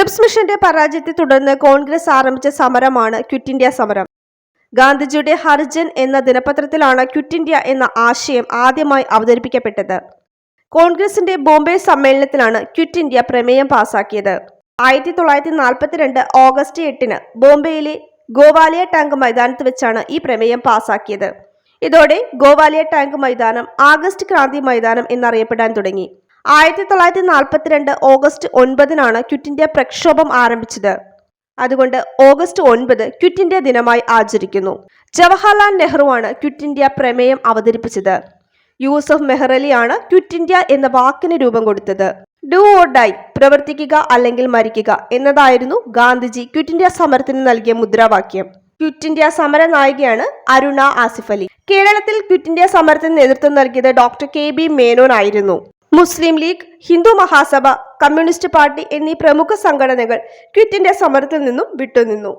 Cripps മിഷന്റെ പരാജയത്തെ തുടർന്ന് കോൺഗ്രസ് ആരംഭിച്ച സമരമാണ് ക്വിറ്റ് ഇന്ത്യ സമരം. ഗാന്ധിജിയുടെ ഹർജൻ എന്ന ദിനപത്രത്തിലാണ് ക്വിറ്റ് ഇന്ത്യ എന്ന ആശയം ആദ്യമായി അവതരിപ്പിക്കപ്പെട്ടത്. കോൺഗ്രസിന്റെ ബോംബെ സമ്മേളനത്തിലാണ് ക്വിറ്റ് ഇന്ത്യ പ്രമേയം പാസാക്കിയത്. ആയിരത്തി തൊള്ളായിരത്തി നാൽപ്പത്തിരണ്ട് ഓഗസ്റ്റ് എട്ടിന് ബോംബെയിലെ ഗോവാലിയ ടാങ്ക് മൈതാനത്ത് വെച്ചാണ് ഈ പ്രമേയം പാസാക്കിയത്. ഇതോടെ ഗോവാലിയ ടാങ്ക് മൈതാനം ആഗസ്റ്റ് ക്രാന്തി മൈതാനം എന്നറിയപ്പെടാൻ തുടങ്ങി. ആയിരത്തി തൊള്ളായിരത്തി നാൽപ്പത്തിരണ്ട് ഓഗസ്റ്റ് ഒൻപതിനാണ് ക്വിറ്റ് ഇന്ത്യ പ്രക്ഷോഭം ആരംഭിച്ചത്. അതുകൊണ്ട് ഓഗസ്റ്റ് ഒൻപത് ക്വിറ്റ് ഇന്ത്യ ദിനമായി ആചരിക്കുന്നു. ജവഹർലാൽ നെഹ്റുവാണ് ക്വിറ്റ് ഇന്ത്യ പ്രമേയം അവതരിപ്പിച്ചത്. യൂസഫ് മെഹ്റലിയാണ് ക്വിറ്റ് ഇന്ത്യ എന്ന വാക്കിന് രൂപം കൊടുത്തത്. ഡു ഓർ ഡൈ പ്രവർത്തിക്കുക അല്ലെങ്കിൽ മരിക്കുക എന്നതായിരുന്നു ഗാന്ധിജി ക്വിറ്റ് ഇന്ത്യ സമരത്തിന് നൽകിയ മുദ്രാവാക്യം. ക്വിറ്റ് ഇന്ത്യ സമര നായികയാണ് അരുണ ആസിഫ് അലി. കേരളത്തിൽ ക്വിറ്റ് ഇന്ത്യ സമരത്തിന് നേതൃത്വം നൽകിയത് ഡോക്ടർ കെ ബി മേനോൻ ആയിരുന്നു. Muslim League Hindu Mahasabha Communist Party എന്നീ പ്രമുഖ സംഘടനകൾ ക്വിറ്റിന്റെ സമരത്തിൽ നിന്നും വിട്ടുനിന്നു.